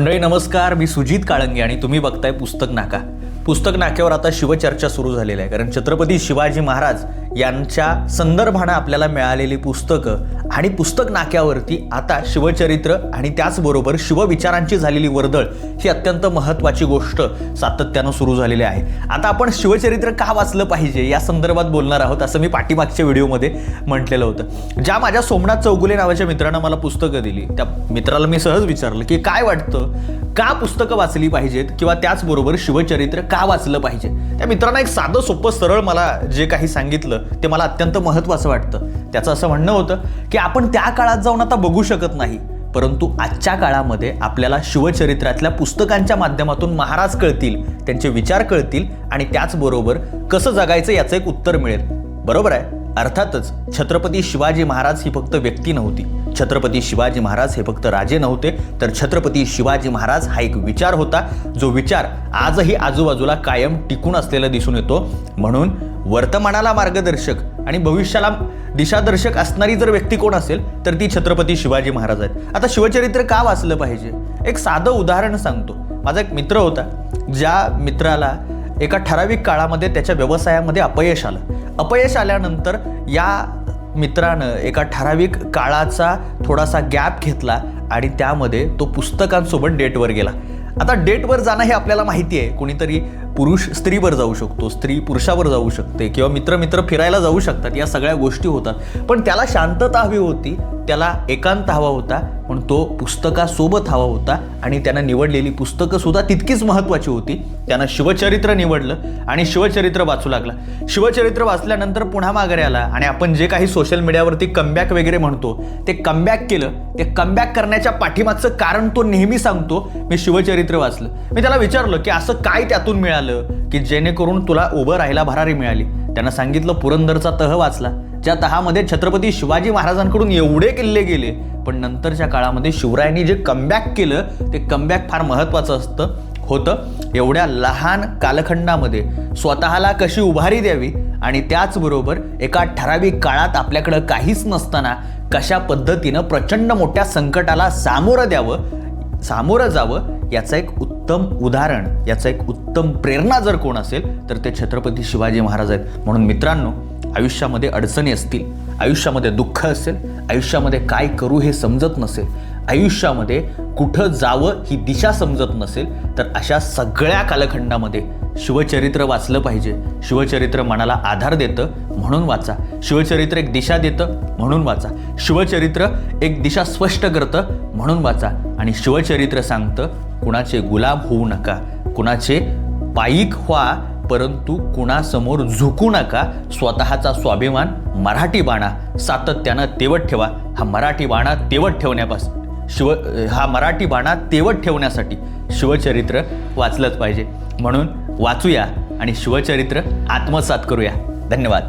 मंडळी नमस्कार. मी सुजित काळंगे आणि तुम्ही बघताय पुस्तक नाका. पुस्तक नाक्यावर आता शिवचर्चा सुरू झालेली आहे. कारण छत्रपती शिवाजी महाराज यांच्या संदर्भानं आपल्याला मिळालेली पुस्तकं आणि पुस्तक नाक्यावरती आता शिवचरित्र आणि त्याचबरोबर शिवविचारांची झालेली वर्दळ ही अत्यंत महत्त्वाची गोष्ट सातत्यानं सुरू झालेली आहे. आता आपण शिवचरित्र का वाचलं पाहिजे या संदर्भात बोलणार आहोत असं मी पाठीमागच्या व्हिडिओमध्ये म्हटलेलं होतं. ज्या माझ्या सोमनाथ चौगुले नावाच्या मित्रानं मला पुस्तकं दिली त्या मित्राला मी सहज विचारलं की काय वाटतं? का पुस्तकं वाचली पाहिजेत? किंवा त्याचबरोबर शिवचरित्र का वाचलं पाहिजे? त्या मित्रांना एक साधं सोपं सरळ मला जे काही सांगितलं ते मला अत्यंत महत्त्वाचं वाटतं. त्याचं असं म्हणणं होतं की आपण त्या काळात जाऊन आता बघू शकत नाही परंतु आजच्या काळामध्ये आपल्याला शिवचरित्रातल्या पुस्तकांच्या माध्यमातून महाराज कळतील त्यांचे विचार कळतील आणि त्याचबरोबर कसं जगायचं याचं एक उत्तर मिळेल. बरोबर आहे? अर्थातच छत्रपती शिवाजी महाराज ही फक्त व्यक्ती नव्हती. छत्रपती शिवाजी महाराज हे फक्त राजे नव्हते तर छत्रपती शिवाजी महाराज हा एक विचार होता जो विचार आजही आजूबाजूला कायम टिकून असलेला दिसून येतो. म्हणून वर्तमानाला मार्गदर्शक आणि भविष्याला दिशादर्शक असणारी जर व्यक्ती कोण असेल तर ती छत्रपती शिवाजी महाराज आहेत. आता शिवचरित्र का वाचलं पाहिजे? एक साधं उदाहरण सांगतो. माझा एक मित्र होता ज्या मित्राला एका ठराविक काळामध्ये त्याच्या व्यवसायामध्ये अपयश आलं. अपयश आल्यानंतर या मित्रानं एका ठराविक काळाचा थोडासा गॅप घेतला आणि त्यामध्ये तो पुस्तकांसोबत डेटवर गेला. आता डेटवर जाणं हे आपल्याला माहिती आहे. कोणीतरी पुरुष स्त्रीवर जाऊ शकतो स्त्री पुरुषावर जाऊ शकते किंवा मित्र मित्र फिरायला जाऊ शकतात या सगळ्या गोष्टी होतात. पण त्याला शांतता हवी होती. त्याला एकांत हवा होता पण तो पुस्तकासोबत हवा होता आणि त्यानं निवडलेली पुस्तकंसुद्धा तितकीच महत्त्वाची होती. त्यानं शिवचरित्र निवडलं आणि शिवचरित्र वाचू लागला. शिवचरित्र वाचल्यानंतर पुन्हा माघारी आला आणि आपण जे काही सोशल मीडियावरती कमबॅक वगैरे म्हणतो ते कमबॅक केलं. ते कमबॅक करण्याच्या पाठीमागचं कारण तो नेहमी सांगतो मी शिवचरित्र वाचलं. मी त्याला विचारलं की असं काय त्यातून मिळालं? की जेणेकरून तुला उभं राहायला भरारी मिळाली. त्यानं सांगितलं पुरंदरचा तह वाचला. ज्या तहामध्ये छत्रपती शिवाजी महाराजांकडून एवढे किल्ले गेले पण नंतरच्या काळामध्ये शिवरायांनी जे कमबॅक केलं ते कमबॅक फार महत्त्वाचं असतं. होतं एवढ्या लहान कालखंडामध्ये स्वतःला कशी उभारी द्यावी आणि त्याचबरोबर एका ठराविक काळात आपल्याकडं काहीच नसताना कशा पद्धतीनं प्रचंड मोठ्या संकटाला सामोरं द्यावं सामोरं जावं याचं एक उत्तम उदाहरण याचं एक उत्तम प्रेरणा जर कोण असेल तर ते छत्रपती शिवाजी महाराज आहेत. म्हणून मित्रांनो आयुष्यामध्ये अडचणी असतील आयुष्यामध्ये दुःख असेल आयुष्यामध्ये काय करू हे समजत नसेल आयुष्यामध्ये कुठं जावं ही दिशा समजत नसेल तर अशा सगळ्या कालखंडामध्ये शिवचरित्र वाचलं पाहिजे. शिवचरित्र मनाला आधार देतं म्हणून वाचा. शिवचरित्र एक दिशा देतं म्हणून वाचा. शिवचरित्र एक दिशा स्पष्ट करतं म्हणून वाचा. आणि शिवचरित्र सांगतं कुणाचे गुलाम होऊ नका कुणाचे पायिक व्हा परंतु कुणासमोर झुकू नका स्वतःचा स्वाभिमान मराठी बाणा सातत्यानं तेवत ठेवा. हा मराठी बाणा तेवत ठेवण्यापासून शिव हा मराठी बाणा तेवत ठेवण्यासाठी शिवचरित्र वाचलंच पाहिजे. म्हणून वाचूया आणि शिवचरित्र आत्मसात करूया. धन्यवाद.